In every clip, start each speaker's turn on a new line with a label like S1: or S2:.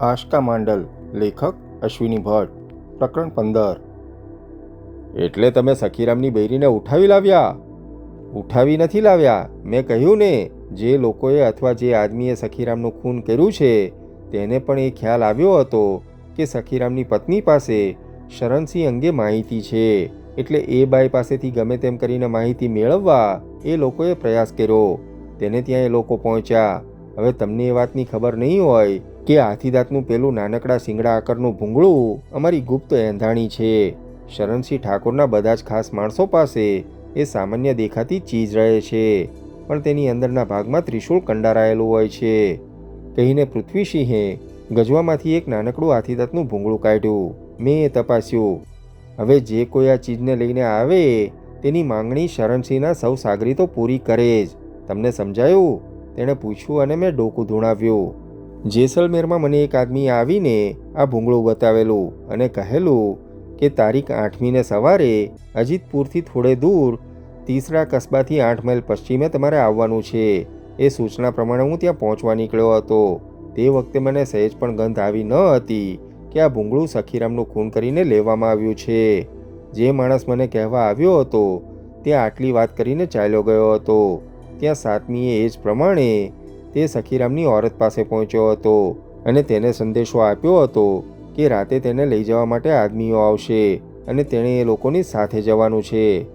S1: આશકા માંડલ, લેખક અશ્વિની ભટ્ટ, પ્રકરણ પંદર. એટલે તમે સખીરામની બૈરીને ઉઠાવી લાવ્યા? ઉઠાવી નથી લાવ્યા. મેં કહ્યું ને, જે લોકોએ અથવા જે આદમીએ સખીરામનું ખૂન કર્યું છે, તેને પણ એ ખ્યાલ આવ્યો હતો કે સખીરામની પત્ની પાસે શરણસિંહ અંગે માહિતી છે. એટલે એ બાઈ પાસેથી ગમે તેમ કરીને માહિતી મેળવવા એ લોકોએ પ્રયાસ કર્યો. તેને ત્યાં એ લોકો પહોંચ્યા. હવે તમને એ વાતની ખબર નહીં હોય કે હાથીદાંતનું પેલું નાનકડા સિંગડા આકારનું ભૂંગળું અમારી ગુપ્ત એંધાણી છે. શરણસિંહ ઠાકોરના બધા જ ખાસ માણસો પાસે એ સામાન્ય દેખાતી ચીજ રહે છે. પણ તેની અંદરના ભાગમાં ત્રિશૂળ કંડારાયેલું હોય છે. કહીને પૃથ્વીસિંહે ગજવામાંથી એક નાનકડું હાથીદાંતનું ભૂંગળું કાઢ્યું. મેં એ તપાસ્યું. હવે જે કોઈ આ ચીજને લઈને આવે, તેની માંગણી શરણસિંહના સૌ સાગરી તો પૂરી કરે જ. તમને સમજાયું? તેણે પૂછ્યું અને મેં ડોકું ધૂણાવ્યું. જેસલમેરમાં મને એક આદમી આવીને આ ભૂંગળું બતાવેલું અને કહેલું કે તારીખ આઠમીને સવારે અજીતપુરથી થોડે દૂર તીસરા કસ્બાથી આઠ માઇલ પશ્ચિમે તમારે આવવાનું છે. એ સૂચના પ્રમાણે હું ત્યાં પહોંચવા નીકળ્યો હતો. તે વખતે મને સહેજ પણ ગંધ આવી ન હતી કે આ ભૂંગળું સખીરામનું ખૂન કરીને લેવામાં આવ્યું છે. જે માણસ મને કહેવા આવ્યો હતો, તે આટલી વાત કરીને ચાલ્યો ગયો હતો. ત્યાં સાતમીએ એ જ પ્રમાણે તે સખીરામની ઓરત પાસે પહોંચ્યો હતો અને તેને સંદેશો આપ્યો હતો કે રાતે તેને લઈ જવા માટે આદમીઓ આવશે અને તેણે એ લોકોની સાથે જવાનું છે.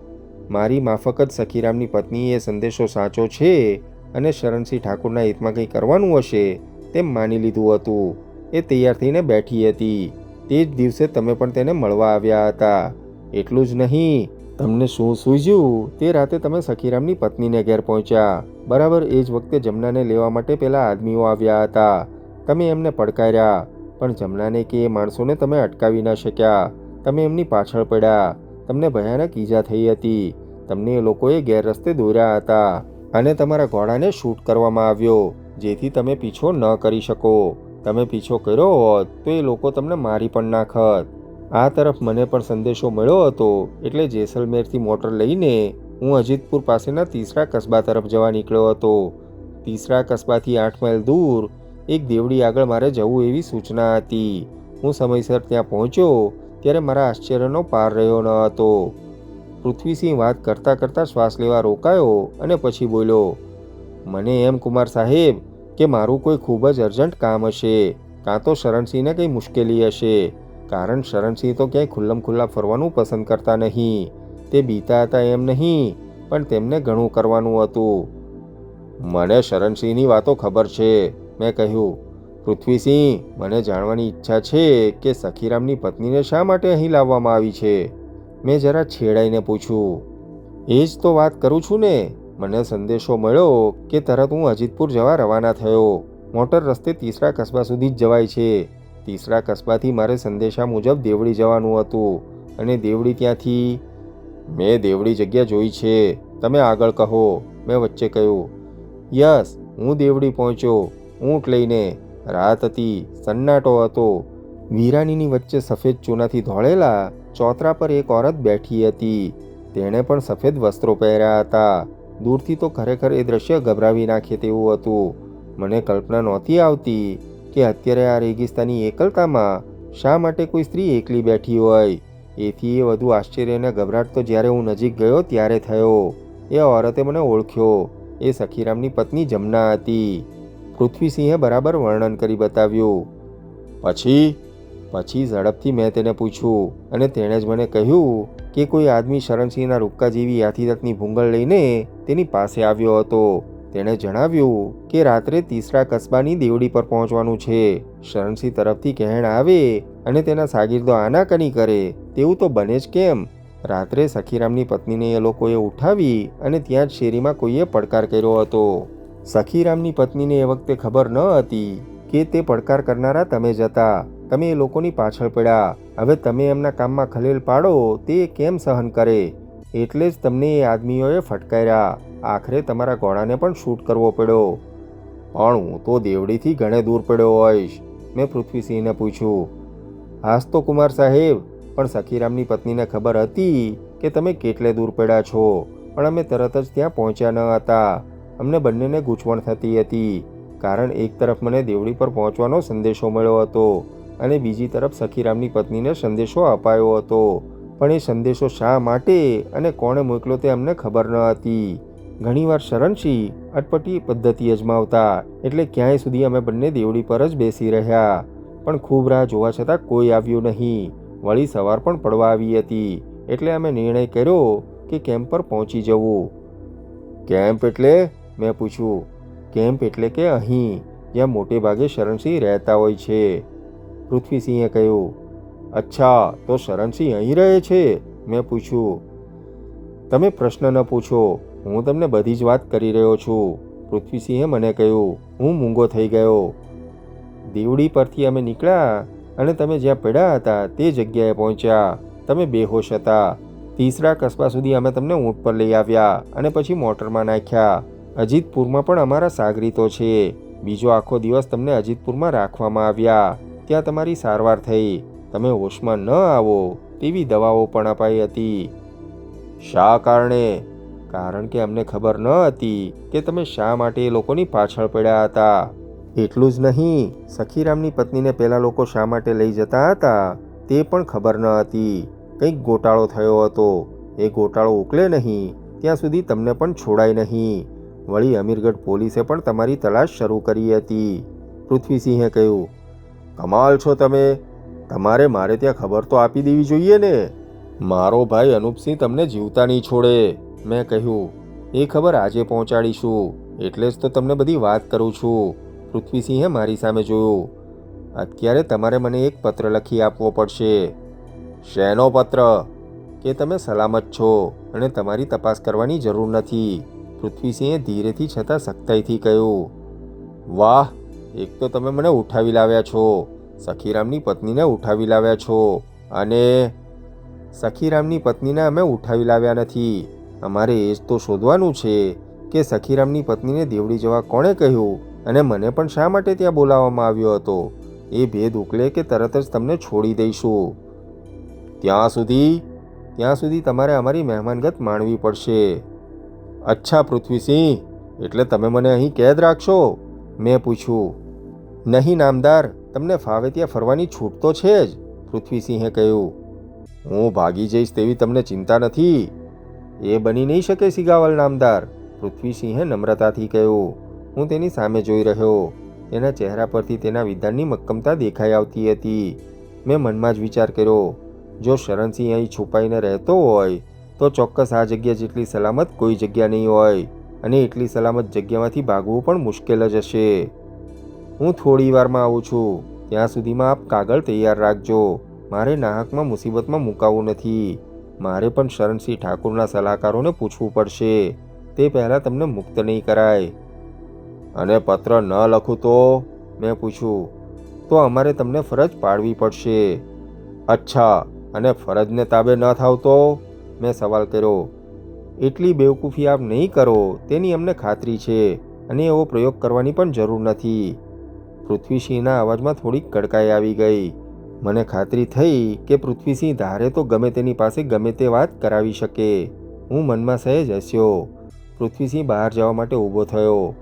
S1: મારી માફક જ સખીરામની પત્નીએ સંદેશો સાચો છે અને શરણસિંહ ઠાકુરના હિતમાં કંઈ કરવાનું હશે તેમ માની લીધું હતું. એ તૈયાર થઈને બેઠી હતી. તે જ દિવસે તમે પણ તેને મળવા આવ્યા હતા. એટલું જ નહીં તમને શું સૂઝ્યું? તે રાતે તમે સખીરામની પત્નીને ઘેર પહોંચ્યા. બરાબર એ જ વખતે જમનાને લેવા માટે પેલા આદમીઓ આવ્યા હતા. તમે એમને પડકાર્યા, પણ જમનાને કે એ માણસોને તમે અટકાવી ન શક્યા. તમે એમની પાછળ પડ્યા. તમને ભયાનક ઈજા થઈ હતી. તમને એ લોકોએ ગેરરસ્તે દોર્યા હતા. અને તમારા ઘોડાને શૂટ કરવામાં આવ્યો, જેથી તમે પીછો ન કરી શકો. તમે પીછો કર્યો હોત, તો એ લોકો તમને મારી પણ નાખત. આ તરફ મને પણ સંદેશો મળ્યો હતો, એટલે જેસલમેરથી મોટર લઈને હું અજીતપુર પાસેના તીસરા કસ્બા તરફ જવા નીકળ્યો હતો. તીસરા કસ્બાથી આઠ માઇલ દૂર એક દેવડી આગળ મારે જવું એવી સૂચના હતી. હું સમયસર ત્યાં પહોંચ્યો ત્યારે મારા આશ્ચર્યનો પાર રહ્યો ન હતો. પૃથ્વીસિંહ વાત કરતાં કરતાં શ્વાસ લેવા રોકાયો અને પછી બોલ્યો, મને એમ કુમાર સાહેબ કે મારું કોઈ ખૂબ જ અર્જન્ટ કામ હશે, કાં તો શરણસિંહને કંઈ મુશ્કેલી હશે. કારણ શરણસિંહ તો ક્યાંય ખુલ્લમ ખુલ્લા ફરવાનું પસંદ કરતા નહીં. તે બીતા હતા એમ નહીં, પણ તેમને ઘણું કરવાનું હતું. મને શરણસિંહની વાતો ખબર છે, મેં કહ્યું. પૃથ્વીસિંહ, મને જાણવાની ઈચ્છા છે કે સખીરામની પત્નીને શા માટે અહીં લાવવામાં આવી છે? મેં જરા છેડાઈને પૂછ્યું. એ જ તો વાત કરું છું ને. મને સંદેશો મળ્યો કે તરત હું અજીતપુર જવા રવાના થયો. મોટર રસ્તે તીસરા કસ્બા સુધી જ જવાય છે. તીસરા કસ્બાથી મારે સંદેશા મુજબ દેવડી જવાનું હતું અને દેવડી ત્યાંથી મેં દેવડી જગ્યા જોઈ છે. તમે આગળ કહો. મેં વચ્ચે કહ્યું, યસ, હું દેવડી પહોંચ્યો. ઊંટ લઈને. રાત હતી, સન્નાટો હતો. વીરાનીની વચ્ચે સફેદ ચૂનાથી ધોળેલા ચોતરા પર એક ઓરત બેઠી હતી. તેણે પણ સફેદ વસ્ત્રો પહેર્યા હતા. દૂરથી તો ખરેખર એ દ્રશ્ય ગભરાવી નાખે તેવું હતું. મને કલ્પના નહોતી આવતી. કે અત્યારે આ રેગિસ્તાની એકલતામાં શા માટે કોઈ સ્ત્રી એકલી બેઠી હોય? એથી એ વધુ આશ્ચર્ય અને ગભરાટ તો જ્યારે હું નજીક ગયો ત્યારે થયો. એ ઓરતે મને ઓળખ્યો. એ સખીરામની પત્ની જમના હતી. પૃથ્વીસિંહે બરાબર વર્ણન કરી બતાવ્યું. પછી? પછી ઝડપથી મેં તેને પૂછ્યું અને તેણે જ મને કહ્યું કે કોઈ આદમી શરણસિંહના રૂક્કા જેવી યાથીદતની ભૂંગળ લઈને તેની પાસે આવ્યો હતો. તેણે જણાવ્યું કે રાત્રે તીસરા કસ્બાની દેવડી પર પહોંચવાનું છે. શરણસિંહ તરફથી કહેણ આવે અને તેના સાગીરદો આનાકની કરે. તેવું તો બને જ કેમ? રાત્રે સખીરામની પત્નીને એ લોકોએ ઉઠાવી અને ત્યાં જ શેરીમાં કોઈએ પડકાર કર્યો હતો. સખીરામની પત્નીને એ વખતે ખબર ન હતી કે તે પડકાર કરનારા તમે જ હતા. તમે એ લોકોની પાછળ પડ્યા. હવે તમે એમના કામમાં ખલેલ પાડો તે કેમ સહન કરે? એટલે જ તમને એ આદમીઓએ ફટકાર્યા. આખરે તમારા ઘોડાને પણ શૂટ કરવો પડ્યો. પણ હું તો દેવડીથી ઘણે દૂર પડ્યો હોઈશ, મેં પૃથ્વીસિંહને પૂછ્યું. હાસ તો કુમાર સાહેબ, પણ સખીરામની પત્નીને ખબર હતી કે તમે કેટલે દૂર પડ્યા છો, પણ અમે તરત જ ત્યાં પહોંચ્યા ન હતા. અમને બંનેને ગૂંચવણ થતી હતી, કારણ એક તરફ મને દેવડી પર પહોંચવાનો સંદેશો મળ્યો હતો, અને બીજી તરફ સખીરામની પત્નીને સંદેશો અપાયો હતો. પણ એ સંદેશો શા માટે અને કોણે મોકલ્યો તે અમને ખબર ન હતી. ઘણીવાર શરણસિંહ અટપટી પદ્ધતિ અજમાવતા. એટલે ક્યાંય સુધી અમે બંને દેવડી પર જ બેસી રહ્યા. પણ ખૂબ રાહ જોવા છતાં કોઈ આવ્યું નહીં. વળી સવાર પણ પડવા આવી હતી. એટલે અમે નિર્ણય કર્યો કે કેમ્પ પર પહોંચી જવું. કેમ્પ એટલે? મેં પૂછ્યું. કેમ્પ એટલે કે અહીં, જ્યાં મોટે ભાગે શરણસિંહ રહેતા હોય છે. પૃથ્વીસિંહે કહ્યું. અચ્છા, તો શરણસિંહ અહીં રહે છે? મેં પૂછ્યું. તમે પ્રશ્ન ન પૂછો. હું તમને બધી જ વાત કરી રહ્યો છું. પૃથ્વીસિંહે મને કહ્યું, હું મૂંગો થઈ ગયો. દીવડી પરથી અમે નીકળ્યા અને તમે જ્યાં પડ્યા હતા તે જગ્યાએ પહોંચ્યા. તમે બેહોશ હતા. તીસરા કસ્બા સુધી અમે તમને ઊંટ પર લઈ આવ્યા અને પછી મોટરમાં નાખ્યા. અજીતપુરમાં પણ અમારા સાગરીતો છે. બીજો આખો દિવસ તમને અજીતપુરમાં રાખવામાં આવ્યા. ત્યાં તમારી સારવાર થઈ. તમે હોશમાં ન આવો તેવી દવાઓ પણ અપાઈ હતી. શા કારણે? કારણ કે અમને ખબર ન હતી કે તમે શા માટે એ લોકોની પાછળ પડ્યા હતા. એટલું જ નહીં, સખીરામની પત્નીને પહેલાં લોકો શા માટે લઈ જતા હતા તે પણ ખબર ન હતી. કંઈક ગોટાળો થયો હતો. એ ગોટાળો ઉકલે નહીં, ત્યાં સુધી તમને પણ છોડાય નહીં. વળી અમીરગઢ પોલીસે પણ તમારી તલાશ શરૂ કરી હતી. પૃથ્વીસિંહે કહ્યું, કમાલ છો તમે. તમારે મારે ત્યાં ખબર તો આપી દેવી જોઈએ ને. મારો ભાઈ અનુપસિંહ તમને જીવતા નહીં છોડે. મેં કહ્યું, એ ખબર આજે પહોંચાડીશું. એટલે જ તો તમને બધી વાત કરું છું. પૃથ્વીસિંહે મારી સામે જોયું, અત્યારે તમારે મને એક પત્ર લખી આપવો પડશે. શેનો પત્ર કે તમે સલામત છો અને તમારી તપાસ કરવાની જરૂર નથી. પૃથ્વીસિંહે ધીરેથી છતાં સખ્તાઈથી કહ્યું, વાહ, એક તો તમે મને ઉઠાવી લાવ્યા છો. સખીરામની પત્નીને ઉઠાવી લાવ્યા છો. અને સખીરામની પત્નીને અમે ઉઠાવી લાવ્યા નથી. અમારે એ જ તો શોધવાનું છે કે સખીરામની પત્નીને દેવડી જવા કોણે કહ્યું અને મને પણ શા માટે ત્યાં બોલાવવામાં આવ્યો હતો? એ ભેદ ઉકલે કે તરત જ તમને છોડી દઈશું. ત્યાં સુધી ત્યાં સુધી તમારે અમારી મહેમાનગત માણવી પડશે. અચ્છા, પૃથ્વીસિંહ, એટલે તમે મને અહીં કેદ રાખશો? મેં પૂછ્યું. નહીં, નામદાર, તમને ફાવે ત્યાં ફરવાની છૂટ તો છે જ, પૃથ્વીસિંહે કહ્યું. હું ભાગી જઈશ તેવી તમને ચિંતા નથી. એ બની નહીં શકે સિગાવલ નામદાર. પૃથ્વીસિંહે નમ્રતાથી કહ્યું, હું તેની સામે જોઈ રહ્યો. એના ચહેરા પરથી તેના વિધાનની મક્કમતા દેખાઈ આવતી હતી. મેં મનમાં જ વિચાર કર્યો, જો શરણસિંહ અહીં છુપાઈને રહેતો હોય, તો ચોક્કસ આ જગ્યા જેટલી સલામત કોઈ જગ્યા નહીં હોય અને એટલી સલામત જગ્યામાંથી ભાગવું પણ મુશ્કેલ જ હશે. હું થોડી વારમાં આવું છું. ત્યાં સુધીમાં આપ કાગળ તૈયાર રાખજો. મારે નાહકમાં મુસીબતમાં મુકાવું નથી. મારે પણ શરણસિંહ ઠાકુરના સલાહકારોને પૂછવું પડશે. તે પહેલાં તમને મુક્ત નહીં કરાય. અને પત્ર ન લખું તો? મેં પૂછ્યું. તો અમારે તમને ફરજ પાડવી પડશે. અચ્છા, અને ફરજને તાબે ન થાવ તો? મેં સવાલ કર્યો. એટલી બેવકૂફી આપ નહીં કરો, તેની અમને ખાતરી છે, અને એવો પ્રયોગ કરવાની પણ જરૂર નથી. પૃથ્વીસિંહના અવાજમાં થોડીક કડકાઈ આવી ગઈ. મને ખાતરી થઈ કે પૃથ્વીસિંહ ધારે તો ગમે તેની પાસે ગમે તે વાત કરાવી શકે. હું મનમાં સહેજ હસ્યો. પૃથ્વીસિંહ બહાર જવા માટે ઊભો થયો.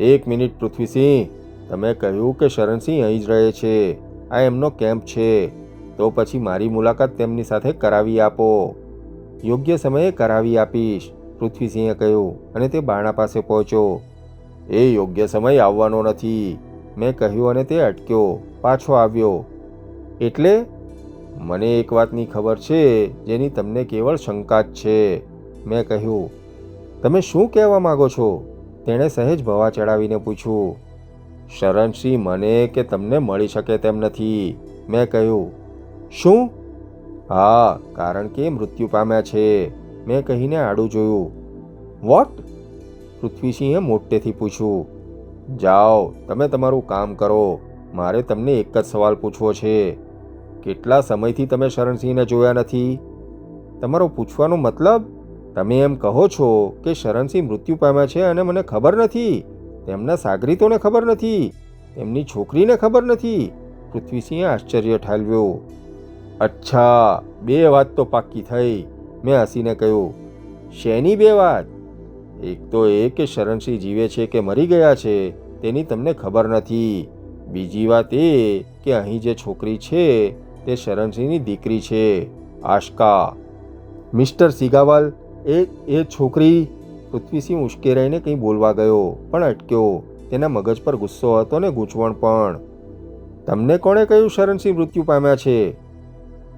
S1: એક મિનિટ પૃથ્વીસિંહ, તમે કહ્યું કે શરણસિંહ અહીં જ રહે છે. આ એમનો કેમ્પ છે. તો પછી મારી મુલાકાત તેમની સાથે કરાવી આપો. યોગ્ય સમયે કરાવી આપીશ, પૃથ્વીસિંહે કહ્યું, અને તે બાણા પાસે પહોંચ્યો. એ યોગ્ય સમય આવવાનો નથી. મેં કહ્યું અને તે અટક્યો. પાછો આવ્યો. એટલે મને એક વાતની ખબર છે, જેની તમને કેવળ શંકા જ છે. મેં કહ્યું, તમે શું કહેવા માગો છો? તેણે સહેજ ભવા ચડાવીને પૂછ્યું, શરણસિંહ, મને કે તમને મળી શકે તેમ નથી. મેં કહ્યું, શું? હા, કારણ કે મૃત્યુ પામ્યા છે. મેં કહીને આડું જોયું, વોટ? પૃથ્વીસિંહે મોટેથી પૂછ્યું, જાઓ, તમે તમારું કામ કરો. મારે તમને એક જ સવાલ પૂછવો છે. કેટલા સમયથી તમે શરણસિંહને જોયા નથી? તમારો પૂછવાનો મતલબ? તમે એમ કહો છો કે શરણસિંહ મૃત્યુ પામ્યા છે અને મને ખબર નથી. તેમના સાગરીતોને ખબર નથી. તેમની છોકરીને ખબર નથી. પૃથ્વીસિંહે આશ્ચર્ય ઠાલવ્યો. અચ્છા, બે વાત તો પાક્કી થઈ. મેં હસીને કહ્યું. શેની બે વાત? એક તો એ કે શરણસિંહ જીવે છે કે મરી ગયા છે, તેની તમને ખબર નથી. બીજી વાત એ કે અહીં જે છોકરી છે તે શરણસિંહની દીકરી છે, આશકા. મિસ્ટર સિગાવાલ, એ એ છોકરી? પૃથ્વીસિંહ ઉશ્કેરાઈને કંઈ બોલવા ગયો, પણ અટક્યો. તેના મગજ પર ગુસ્સો હતો ને ગૂંચવણ પણ. તમને કોણે કહ્યું શરણસિંહ મૃત્યુ પામ્યા છે?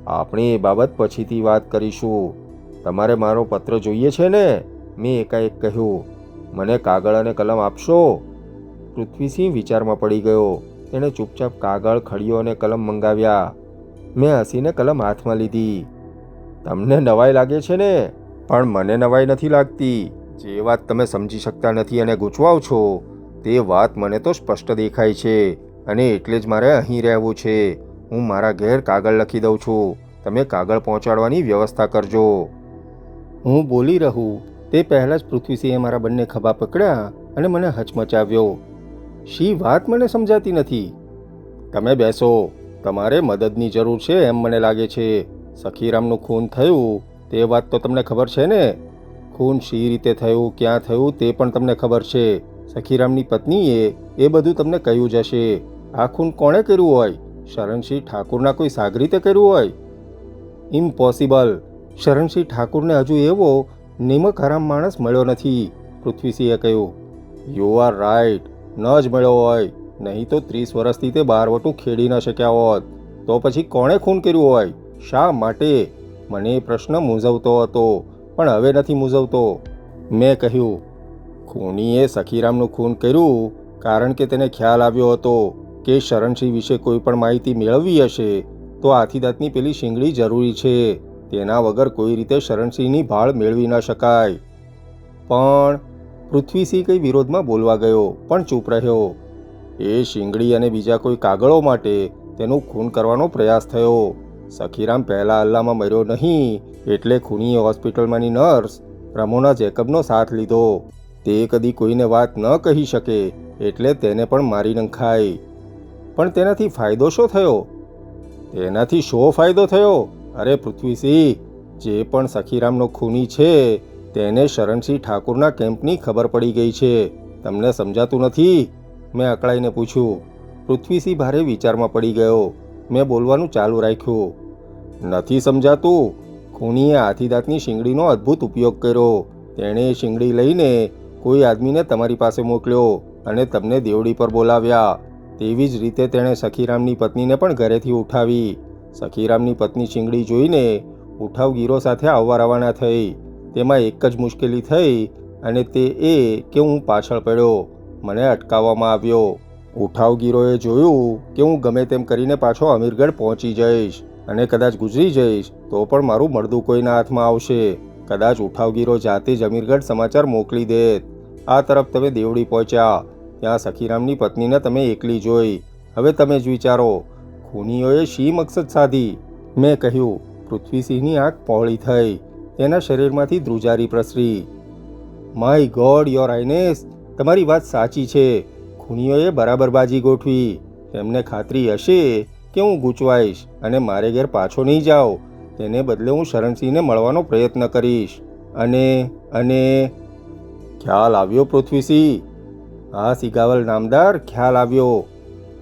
S1: આપણે એ બાબત પછીથી વાત કરીશું. તમારે મારો પત્ર જોઈએ છે ને? મેં એકાએક કહ્યું. મને કાગળ અને કલમ આપશો? પૃથ્વીસિંહ વિચારમાં પડી ગયો. તેણે ચૂપચાપ કાગળ, ખડીયો અને કલમ મંગાવ્યા. મેં હસીને કલમ હાથમાં લીધી. તમને નવાઈ લાગે છે ને? પણ મને નવાઈ નથી લાગતી. જે વાત તમે સમજી શકતા નથી અને ગૂંચવાઓ છો, તે વાત મને તો સ્પષ્ટ દેખાય છે અને એટલે જ મારે અહીં રહેવું છે. હું મારા ઘેર કાગળ લખી દઉં છું. તમે કાગળ પહોંચાડવાની વ્યવસ્થા કરજો. હું બોલી રહું. તે પહેલાં જ પૃથ્વીસિંહે મારા બંને ખભા પકડ્યા અને મને હચમચાવ્યો. શી વાત મને સમજાતી નથી? તમે બેસો. તમારે મદદની જરૂર છે એમ મને લાગે છે. સખીરામનું ખૂન થયું, તે વાત તો તમને ખબર છે ને? ખૂન શી રીતે થયું, ક્યાં થયું, તે પણ તમને ખબર છે. સખીરામની પત્નીએ એ બધું તમને કહ્યું જ હશે. આ ખૂન કોણે કર્યું હોય? શરણસિંહ ઠાકુરના કોઈ સાગરીતે કર્યું હોય? ઇમ્પોસિબલ. શરણસિંહ ઠાકુરને હજુ એવો નિમક હરામ માણસ મળ્યો નથી. પૃથ્વીસિંહે કહ્યું યુ આર રાઈટ ન જ મળ્યો હોય. નહીં તો ત્રીસ વર્ષથી તે બારવટું ખેડી ન શક્યા હોત. તો પછી કોણે ખૂન કર્યું હોય? શા માટે? મને એ પ્રશ્ન મૂંઝવતો હતો, પણ હવે નથી મૂંઝવતો. મેં કહ્યું, ખૂનીએ સખીરામનું ખૂન કર્યું કારણ કે તેને ખ્યાલ આવ્યો હતો કે શરણસિંહ વિશે કોઈ પણ માહિતી મેળવવી હશે, તો હાથીદાંતની પેલી શીંગડી જરૂરી છે. તેના વગર કોઈ રીતે શરણસિંહની ભાળ મેળવી ન શકાય. પણ પૃથ્વીસિંહ કંઈ વિરોધમાં બોલવા ગયો, પણ ચૂપ રહ્યો. એ શિંગડી અને બીજા કોઈ કાગળો માટે તેનું ખૂન કરવાનો પ્રયાસ થયો. સખીરામ પહેલા અલ્લામાં મર્યો નહીં, એટલે ખૂનીએ હોસ્પિટલમાંની નર્સ રમોના જેકબનો સાથ લીધો. તે કદી કોઈને વાત ન કહી શકે, એટલે તેને પણ મારી નંખાઈ. પણ તેનાથી ફાયદો શું થયો? તેનાથી શો ફાયદો થયો? અરે પૃથ્વીસિંહ જે પણ સખીરામનો ખૂની છે, તેને શરણસિંહ ઠાકુરના કેમ્પની ખબર પડી ગઈ છે. તમને સમજાતું નથી? મેં અકળાઈને પૂછ્યું, પૃથ્વીસિંહ ભારે વિચારમાં પડી ગયો. મેં બોલવાનું ચાલુ રાખ્યું. નથી સમજાતું? ખૂનીએ હાથીદાંતની શીંગડીનો અદ્ભુત ઉપયોગ કર્યો. તેણે શીંગડી લઈને કોઈ આદમીને તમારી પાસે મોકલ્યો અને તમને દેવડી પર બોલાવ્યા. તેવી જ રીતે તેણે સખીરામની પત્નીને પણ ઘરેથી ઉઠાવી. સખીરામની પત્ની શીંગડી જોઈને ઉઠાવગીરો સાથે આવવા રવાના થઈ. તેમાં એક જ મુશ્કેલી થઈ અને તે એ કે હું પાછળ પડ્યો. મને અટકાવવામાં આવ્યો. ઉઠાવગીરોએ જોયું કે હું ગમે તેમ કરીને પાછો અમીરગઢ પહોંચી જઈશ અને કદાચ ગુજરી જઈશ, તો પણ મારું મળદું કોઈના હાથમાં આવશે. કદાચ ઉઠાવગીરો જાતે જ અમીરગઢ સમાચાર મોકલી દેત. આ તરફ તમે દેવડી પહોંચ્યા. ત્યાં સખીરામની પત્નીને તમે એકલી જોઈ. હવે તમે જ વિચારો, ખૂનીઓએ શી મકસદ સાધી? મેં કહ્યું, પૃથ્વીસિંહની આંખ પહોળી થઈ. તેના શરીરમાંથી ધ્રુજારી પ્રસરી. માય ગોડ, યોર આઈનેસ તમારી વાત સાચી છે. ખૂનીઓએ બરાબર બાજી ગોઠવી. તેમને ખાતરી હશે કે હું ગૂંચવાઈશ અને મારે ઘેર પાછો નહીં જાઓ તેને બદલે હું શરણસિંહને મળવાનો પ્રયત્ન કરીશ. અને અને ખ્યાલ આવ્યો પૃથ્વીસિંહ? હા સિગાવલ નામદાર ખ્યાલ આવ્યો.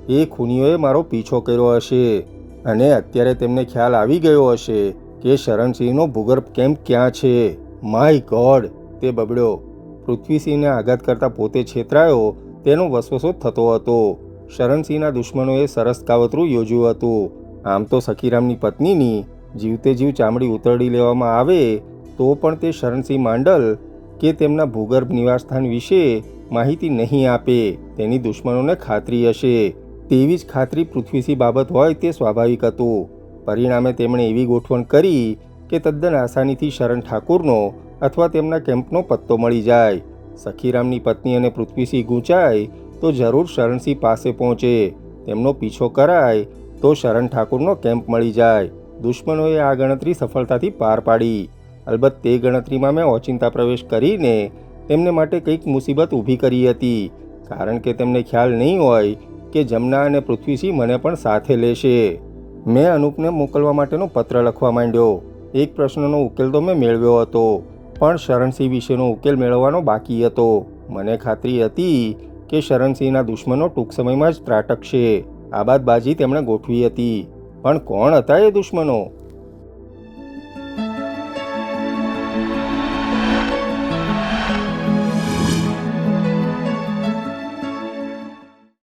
S1: એ ખૂનીઓએ મારો પીછો કર્યો હશે અને અત્યારે તેમને ખ્યાલ આવી ગયો હશે કે શરણસિંહનો ભૂગર્ભ કેમ્પ ક્યાં છે? My god! તે બબડ્યો પૃથ્વીસિંહને આઘાત કરતા પોતે છેતરાયો, તેનો વસવસો થતો હતો. શરણસિંહના દુશ્મનોએ સરસ કાવતરું યોજ્યું હતું. આમ તો સખીરામની પત્નીની જીવતે જીવ ચામડી ઉતરડી લેવામાં આવે, તો પણ તે શરણસિંહ માંડલ, કે તેમના ભૂગર્ભ નિવાસસ્થાન વિશે માહિતી નહીં આપે, તેની દુશ્મનોને ખાતરી હશે. તેવી જ ખાતરી પૃથ્વીસિંહ બાબત હોય તે સ્વાભાવિક હતું. પરિણામે તેમણે એવી ગોઠવણ કરી, કે તદ્દન આસાનીથી શરણ ઠાકુરનો અથવા તેમના કેમ્પનો પત્તો મળી જાય. સખીરામની પત્ની અને પૃથ્વીસિંહ ગૂંચાય તો જરૂર શરણસિંહ પાસે પહોંચે. તેમનો પીછો કરાય તો શરણ ઠાકુરનો કેમ્પ મળી જાય. દુશ્મનોએ આ ગણતરી સફળતાથી પાર પાડી. અલબત્ત તે ગણતરીમાં મેં ઓચિંતા પ્રવેશ કરીને તેમને માટે કંઈક મુસીબત ઊભી કરી હતી. કારણ કે તેમને ખ્યાલ નહીં હોય કે જમના અને પૃથ્વીસિંહ મને પણ સાથે લેશે. મેં અનુપને મોકલવા માટેનો પત્ર લખવા માંડ્યો. એક પ્રશ્નનો ઉકેલ તો મેં મેળવ્યો હતો. પણ શરણસિંહ વિશેનો ઉકેલ મેળવવાનો બાકી હતો. મને ખાતરી હતી કે શરણસિંહના દુશ્મનો ટૂંક સમયમાં જ ત્રાટકશે. આ બાજી તેમણે ગોઠવી હતી. પણ કોણ હતા એ દુશ્મનો?